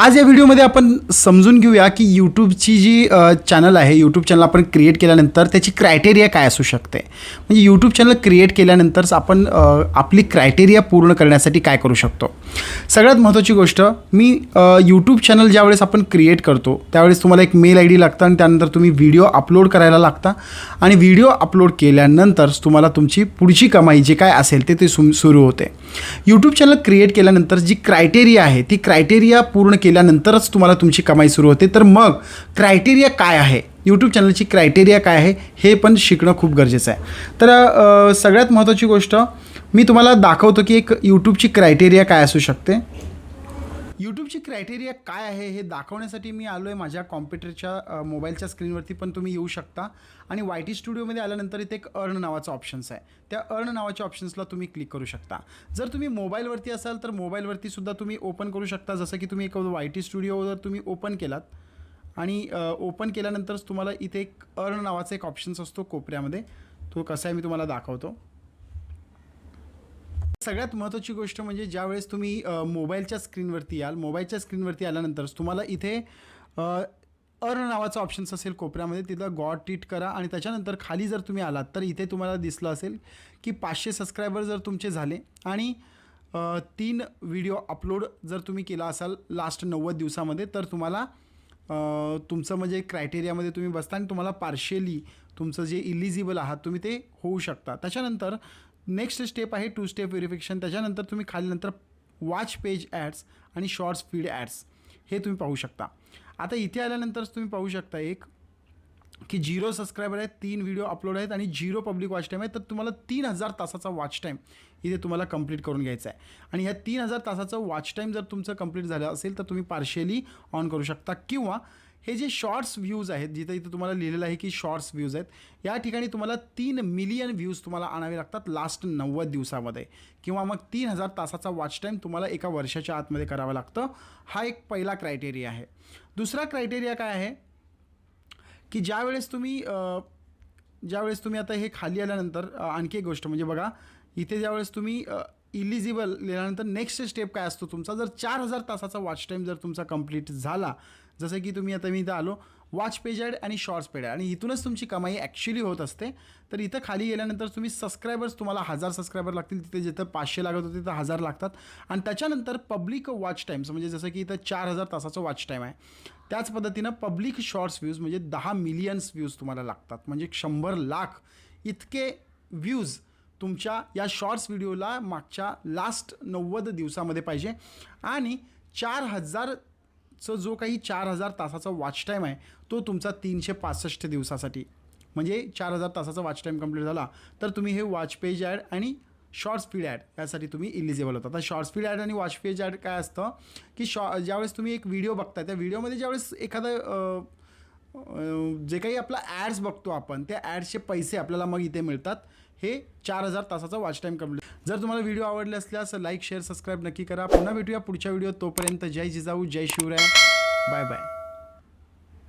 आज या व्हिडिओमध्ये आपण समजून घेऊया की यूट्यूबची जी चॅनल आहे यूट्यूब चॅनल आपण क्रिएट केल्यानंतर त्याची क्रायटेरिया काय असू शकते? म्हणजे यूट्यूब चॅनल क्रिएट केल्यानंतरच आपण आपली क्रायटेरिया पूर्ण करण्यासाठी काय करू शकतो? सगळ्यात महत्त्वाची गोष्ट मी यूट्यूब चॅनल ज्यावेळेस आपण क्रिएट करतो त्यावेळेस तुम्हाला एक मेल आय डी लागतं आणि त्यानंतर तुम्ही व्हिडिओ अपलोड करायला लागता. आणि व्हिडिओ अपलोड केल्यानंतरच तुम्हाला तुमची पुढची कमाई जे काय असेल ते ते सुरू होते. यूट्यूब चॅनल क्रिएट केल्यानंतर जी क्रायटेरिया आहे ती क्रायटेरिया पूर्ण केल्यानंतरच तुम्हाला तुमची कमाई सुरू होते. तर मग क्रायटेरिया काय आहे? यूट्यूब चॅनलची क्रायटेरिया काय आहे? हे पण शिकणं खूप गरजेचं आहे. तर सगळ्यात महत्त्वाची गोष्ट मी तुम्हाला दाखवतो की एक यूट्यूबची क्रायटेरिया काय असू शकते. यूट्यूबची क्रायटेरिया काय आहे हे दाखवण्यासाठी मी आलो आहे माझ्या कॉम्प्युटरच्या मोबाईलच्या स्क्रीनवरती पण तुम्ही येऊ शकता. आणि वाय टी स्टुडिओमध्ये आल्यानंतर इथे एक अर्न नावाचा ऑप्शन्स आहे. त्या अर्न नावाच्या ऑप्शन्सला तुम्ही क्लिक करू शकता. जर तुम्ही मोबाईलवरती असाल तर मोबाईलवरती सुद्धा तुम्ही ओपन करू शकता. जसं की तुम्ही एक वाय टी स्टुडिओ जर तुम्ही ओपन केलात. आणि ओपन केल्यानंतरच तुम्हाला इथे एक अर्न नावाचा एक ऑप्शन्स असतो कोपऱ्यामध्ये. तो कसा आहे मी तुम्हाला दाखवतो. सगळ्यात महत्त्वाची गोष्ट म्हणजे ज्यावेळेस तुम्ही मोबाईलच्या स्क्रीनवरती याल मोबाईलच्या स्क्रीनवरती आल्यानंतर तुम्हाला इथे अर्न नावाचं ऑप्शन्स असेल कोपऱ्यामध्ये तिथं गॉड ट्रीट करा आणि त्याच्यानंतर खाली जर तुम्ही आलात तर इथे तुम्हाला दिसलं असेल की पाचशे सबस्क्रायबर जर तुमचे झाले आणि तीन व्हिडिओ अपलोड जर तुम्ही केला असाल लास्ट नव्वद दिवसामध्ये तर तुम्हाला तुमचं म्हणजे क्रायटेरियामध्ये तुम्ही बसता आणि तुम्हाला पार्शियली तुमचं जे इलिजिबल आहात तुम्ही ते होऊ शकता. त्याच्यानंतर नेक्स्ट स्टेप आहे टू स्टेप व्हेरिफिकेशन. त्याच्यानंतर तुम्ही खालीनंतर वॉच पेज ॲड्स आणि शॉर्ट्स फीड ॲड्स हे तुम्ही पाहू शकता. आता इथे आल्यानंतरच तुम्ही पाहू शकता एक की झिरो सबस्क्रायबर आहेत तीन व्हिडिओ अपलोड आहेत आणि झिरो पब्लिक वॉच टाईम आहे. तर तुम्हाला तीन हजार तासाचा वॉच टाईम इथे तुम्हाला कंप्लीट करून घ्यायचा आहे. आणि ह्या तीन हजार तासाचं वॉच टाईम जर तुमचं कंप्लीट झालं असेल तर तुम्ही पार्शियली ऑन करू शकता. किंवा हे जे शॉर्ट्स व्ह्यूज आहेत जिथे इथं तुम्हाला लिहिलेलं आहे की शॉर्ट्स व्ह्यूज आहेत या ठिकाणी तुम्हाला तीन मिलियन व्ह्यूज तुम्हाला आणावे लागतात लास्ट नव्वद दिवसामध्ये. किंवा मग तीन हजार तासाचा वॉच टाईम तुम्हाला एका वर्षाच्या आतमध्ये करावं लागतं. हा एक पहिला क्रायटेरिया आहे. दुसरा क्रायटेरिया काय आहे? की ज्यावेळेस तुम्ही ज्यावेळेस तुम्ही आता हे खाली आल्यानंतर आणखी एक गोष्ट म्हणजे बघा इथे ज्यावेळेस तुम्ही इलिजिबल लिहिल्यानंतर नेक्स्ट स्टेप काय असतो तुमचा? जर चार हजार तासाचा वॉच टाईम जर तुमचा कंप्लीट झाला जसं की तुम्ही आता मी इथं आलो वॉच पेज ॲड आणि शॉर्ट्स पेड आणि इथूनच तुमची कमाई ॲक्च्युली होत असते. तर इथं खाली गेल्यानंतर तुम्ही सबस्क्रायबर्स तुम्हाला हजार सबस्क्रायबर लागतील. तिथे जिथं पाचशे लागत होते तिथं हजार लागतात. आणि त्याच्यानंतर पब्लिक वॉच टाईम्स म्हणजे जसं की इथं चार हजार तासाचं वॉच टाईम आहे. त्याच पद्धतीनं पब्लिक शॉर्ट्स व्ह्यूज म्हणजे दहा मिलियन्स व्ह्यूज तुम्हाला लागतात. म्हणजे शंभर लाख इतके व्ह्यूज तुमच्या या शॉर्ट्स व्हिडिओला मागच्या लास्ट नव्वद दिवसामध्ये पाहिजे. आणि चार हजार हजारचं जो काही चार हजार तासाचा वॉच टाईम आहे तो तुमचा तीनशे पासष्ट दिवसासाठी. म्हणजे चार हजार तासाचा वॉच टाईम कंप्लीट झाला तर तुम्ही हे वॉच पेज ॲड आणि शॉर्ट स्पीड ॲड यासाठी तुम्ही इलिजिबल होता. आता शॉर्ट स्पीड ॲड आणि वॉच पेज ॲड काय असतं की शॉ ज्यावेळेस तुम्ही एक व्हिडिओ बघताय त्या व्हिडिओमध्ये ज्यावेळेस एखादं जे काही आपला ॲड्स बघतो आपण त्या ॲड्सचे पैसे आपल्याला मग इथे मिळतात. हे चार हजार तासाचा वॉच टाईम कंप्लीट जर तुम्हाला व्हिडिओ आवडले असल्यास लाईक शेअर सबस्क्राईब नक्की करा. पुन्हा भेटूया पुढच्या व्हिडिओ तोपर्यंत. जय जिजाऊ जय शिवराय. Bye bye